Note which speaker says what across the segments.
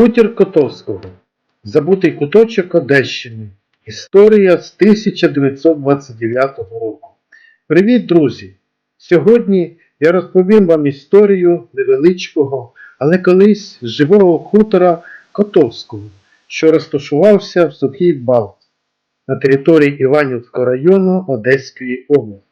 Speaker 1: Хутір Котовського. Забутий куточок Одещини. Історія з 1929 року. Привіт, друзі! Сьогодні я розповім вам історію невеличкого, але колись живого хутора Котовського, що розташувався в Сухій Балті на території Іванівського району Одеської області.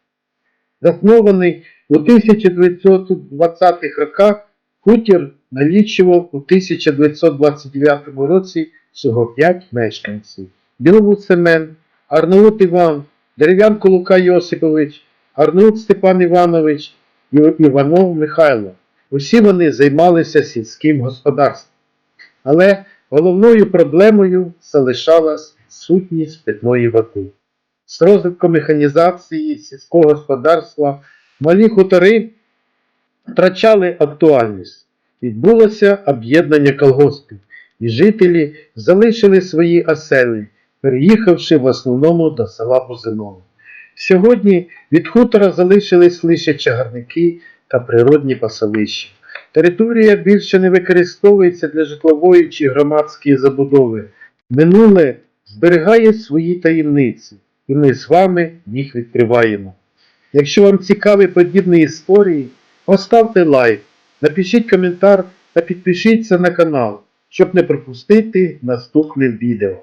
Speaker 1: Заснований у 1920-х роках, хутір налічував у 1929 році всього 5 мешканців. Біловуд Семен, Арнаут Іван, Дерев'янко Лука Йосипович, Арнаут Степан Іванович і Іванов Михайло. Усі вони займалися сільським господарством. Але головною проблемою залишалась сутність питної води. З розвитком механізації сільського господарства малі хутори втрачали актуальність. Відбулося об'єднання колгоспів, і жителі залишили свої оселі, переїхавши в основному до села Бузиново. Сьогодні від хутора залишились лише чагарники та природні пасовища. Територія більше не використовується для житлової чи громадської забудови. Минуле зберігає свої таємниці, і ми з вами їх відкриваємо. Якщо вам цікаві подібні історії, поставте лайк, напишіть коментар та підпишіться на канал, щоб не пропустити наступне відео.